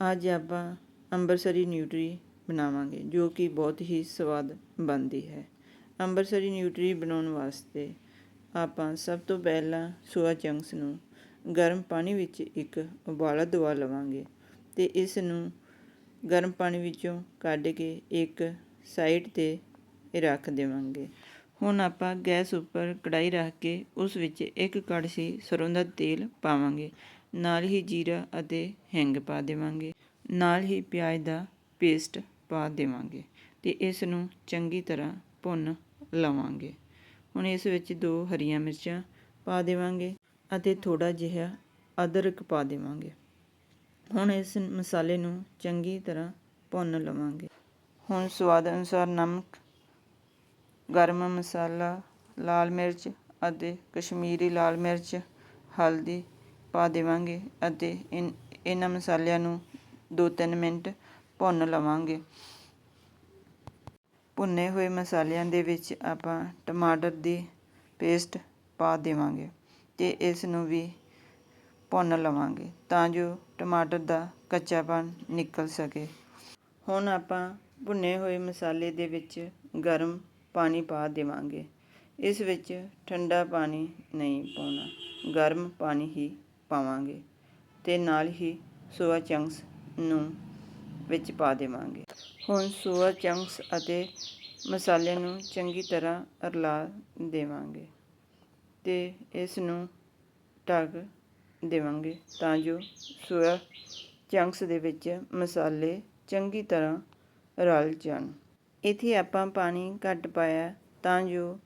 ਅੱਜ ਆਪਾਂ ਅੰਬਰਸਰੀ ਨਿਊਟਰੀ ਬਣਾਵਾਂਗੇ, ਜੋ ਕਿ ਬਹੁਤ ਹੀ ਸਵਾਦ ਬਣਦੀ ਹੈ। ਅੰਬਰਸਰੀ ਨਿਊਟਰੀ ਬਣਾਉਣ ਵਾਸਤੇ ਆਪਾਂ ਸਭ ਤੋਂ ਪਹਿਲਾਂ ਸੋਇਆ ਚੰਕਸ ਨੂੰ ਗਰਮ ਪਾਣੀ ਵਿੱਚ ਇੱਕ ਉਬਾਲਾ ਦਵਾ ਲਵਾਂਗੇ ਤੇ ਇਸ ਨੂੰ ਗਰਮ ਪਾਣੀ ਵਿੱਚੋਂ ਕੱਢ ਕੇ ਇੱਕ ਸਾਈਡ ਤੇ ਰੱਖ ਦੇਵਾਂਗੇ। ਹੁਣ ਆਪਾਂ ਗੈਸ ਉੱਪਰ ਕੜਾਈ ਰੱਖ ਕੇ ਉਸ ਵਿੱਚ ਇੱਕ ਕੜਛੀ ਸਰੋਂ ਦਾ ਤੇਲ ਪਾਵਾਂਗੇ। ਨਾਲ ਹੀ ਜੀਰਾ ਅਤੇ ਹਿੰਗ ਪਾ ਦੇਵਾਂਗੇ। ਨਾਲ ਹੀ ਪਿਆਜ਼ ਦਾ ਪੇਸਟ ਪਾ ਦੇਵਾਂਗੇ ਤੇ ਇਸ ਨੂੰ ਚੰਗੀ ਤਰ੍ਹਾਂ ਭੁੰਨ ਲਵਾਂਗੇ। ਹੁਣ ਇਸ ਵਿੱਚ ਦੋ ਹਰੀਆਂ ਮਿਰਚਾਂ ਪਾ ਦੇਵਾਂਗੇ ਅਤੇ ਥੋੜਾ ਜਿਹਾ ਅਦਰਕ ਪਾ ਦੇਵਾਂਗੇ। ਹੁਣ ਇਸ ਮਸਾਲੇ ਨੂੰ ਚੰਗੀ ਤਰ੍ਹਾਂ ਭੁੰਨ ਲਵਾਂਗੇ। ਹੁਣ ਸਵਾਦ ਅਨੁਸਾਰ ਨਮਕ, ਗਰਮ ਮਸਾਲਾ, ਲਾਲ ਮਿਰਚ ਅਤੇ ਕਸ਼ਮੀਰੀ ਲਾਲ ਮਿਰਚ, ਹਲਦੀ ਪਾ ਦੇਵਾਂਗੇ ਅਤੇ ਇਨ, ਇਹਨਾਂ ਮਸਾਲਿਆਂ ਨੂੰ 2-3 ਮਿੰਟ ਭੁੰਨ ਲਵਾਂਗੇ। ਭੁੰਨੇ ਹੋਏ ਮਸਾਲਿਆਂ ਦੇ ਵਿੱਚ ਆਪਾਂ ਟਮਾਟਰ ਦੀ ਪੇਸਟ ਪਾ ਦੇਵਾਂਗੇ ਤੇ ਇਸ ਨੂੰ ਵੀ ਭੁੰਨ ਲਵਾਂਗੇ ਤਾਂ ਜੋ ਟਮਾਟਰ ਦਾ ਕੱਚਾਪਨ ਨਿਕਲ ਸਕੇ। ਹੁਣ ਆਪਾਂ ਭੁੰਨੇ ਹੋਏ ਮਸਾਲੇ ਦੇ ਵਿੱਚ ਗਰਮ ਪਾਣੀ ਪਾ ਦੇਵਾਂਗੇ। ਇਸ ਵਿੱਚ ਠੰਡਾ ਪਾਣੀ ਨਹੀਂ ਪਾਉਣਾ, ਗਰਮ ਪਾਣੀ ਹੀ ਪਾਵਾਂਗੇ ਤੇ ਨਾਲ ਹੀ ਸੋਇਆ ਚੰਕਸ ਨੂੰ ਵਿੱਚ ਪਾ ਦੇਵਾਂਗੇ। ਹੁਣ ਸੋਆ ਚੰਕਸ ਅਤੇ ਮਸਾਲੇ ਨੂੰ ਚੰਗੀ ਤਰ੍ਹਾਂ ਰਲਾ ਦੇਵਾਂਗੇ ਤੇ ਇਸ ਨੂੰ ਢੱਕ ਦੇਵਾਂਗੇ ਤਾਂ ਜੋ ਸੋਇਆ ਚੰਕਸ ਦੇ ਵਿੱਚ ਮਸਾਲੇ ਚੰਗੀ ਤਰ੍ਹਾਂ ਰਲ ਜਾਣ। ਇੱਥੇ ਆਪਾਂ ਪਾਣੀ ਘੱਟ ਪਾਇਆ ਤਾਂ ਜੋ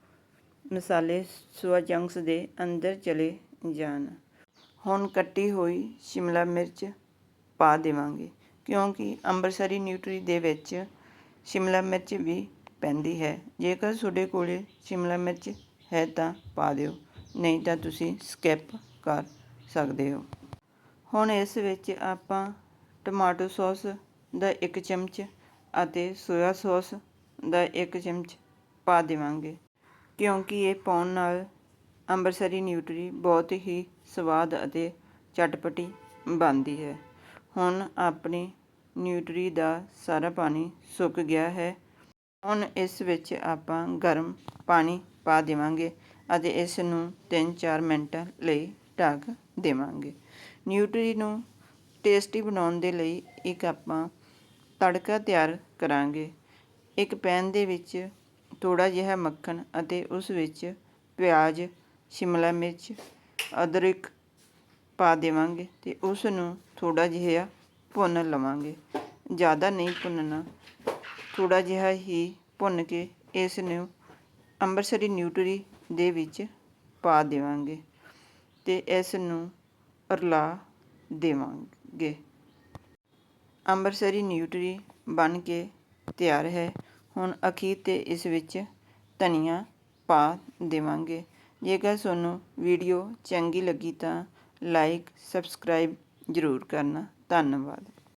ਮਸਾਲੇ ਸੋਆ ਚੰਕਸ ਦੇ ਅੰਦਰ ਚਲੇ ਜਾਣ। ਹੁਣ ਕੱਟੀ ਹੋਈ ਸ਼ਿਮਲਾ ਮਿਰਚ ਪਾ ਦੇਵਾਂਗੇ, ਕਿਉਂਕਿ ਅੰਮ੍ਰਿਤਸਰੀ ਨਿਊਟਰੀ ਦੇ ਵਿੱਚ ਸ਼ਿਮਲਾ ਮਿਰਚ ਵੀ ਪੈਂਦੀ ਹੈ। ਜੇਕਰ ਤੁਹਾਡੇ ਕੋਲੇ ਸ਼ਿਮਲਾ ਮਿਰਚ ਹੈ ਤਾਂ ਪਾ ਦਿਓ, ਨਹੀਂ ਤਾਂ ਤੁਸੀਂ ਸਕਿਪ ਕਰ ਸਕਦੇ ਹੋ। ਹੁਣ ਇਸ ਵਿੱਚ ਆਪਾਂ ਟਮਾਟੋ ਸੌਸ ਦਾ ਇੱਕ ਚਮਚ ਅਤੇ ਸੋਇਆ ਸੌਸ ਦਾ ਇੱਕ ਚਮਚ ਪਾ ਦੇਵਾਂਗੇ, ਕਿਉਂਕਿ ਇਹ ਪਾਉਣ ਨਾਲ ਅੰਮ੍ਰਿਤਸਰੀ ਨਿਊਟਰੀ ਬਹੁਤ ਹੀ ਸਵਾਦ ਅਤੇ ਚਟਪਟੀ ਬਣਦੀ ਹੈ। ਹੁਣ ਆਪਣੀ ਨਿਊਟਰੀ ਦਾ ਸਾਰਾ ਪਾਣੀ ਸੁੱਕ ਗਿਆ ਹੈ। ਹੁਣ ਇਸ ਵਿੱਚ ਆਪਾਂ ਗਰਮ ਪਾਣੀ ਪਾ ਦੇਵਾਂਗੇ ਅਤੇ ਇਸ ਨੂੰ 3-4 ਮਿੰਟ ਲਈ ਢੱਕ ਦੇਵਾਂਗੇ। ਨਿਊਟਰੀ ਨੂੰ ਟੇਸਟੀ ਬਣਾਉਣ ਦੇ ਲਈ ਇੱਕ ਆਪਾਂ ਤੜਕਾ ਤਿਆਰ ਕਰਾਂਗੇ। ਇੱਕ ਪੈਨ ਦੇ ਵਿੱਚ ਥੋੜਾ ਜਿਹਾ ਮੱਖਣ ਅਤੇ ਉਸ ਵਿੱਚ ਪਿਆਜ਼ ਸ਼ਿਮਲਾ ਮਿਰਚ ਅਦਰਕ ਪਾ ਦੇਵਾਂਗੇ ਤੇ ਉਸ ਨੂੰ ਥੋੜਾ ਜਿਹਾ ਭੁੰਨ ਲਵਾਂਗੇ। ਜ਼ਿਆਦਾ ਨਹੀਂ ਭੁੰਨਣਾ ਥੋੜਾ ਜਿਹਾ ਹੀ ਭੁੰਨ ਕੇ ਇਸ ਨੂੰ ਅੰਮ੍ਰਿਤਸਰੀ ਨਿਊਟਰੀ ਦੇ ਵਿੱਚ ਪਾ ਦੇਵਾਂਗੇ ਤੇ ਇਸ ਨੂੰ ਰਲਾ ਦੇਵਾਂਗੇ। ਅੰਮ੍ਰਿਤਸਰੀ ਨਿਊਟਰੀ ਬਣ ਕੇ ਤਿਆਰ ਹੈ। ਹੁਣ ਅਖੀਰ ਤੇ ਇਸ ਵਿੱਚ ਧਨੀਆ ਪਾ ਦੇਵਾਂਗੇ। ਜੇਕਰ ਤੁਹਾਨੂੰ ਵੀਡੀਓ ਚੰਗੀ ਲੱਗੀ ਤਾਂ ਲਾਈਕ ਸਬਸਕ੍ਰਾਈਬ ਜ਼ਰੂਰ ਕਰਨਾ। ਧੰਨਵਾਦ।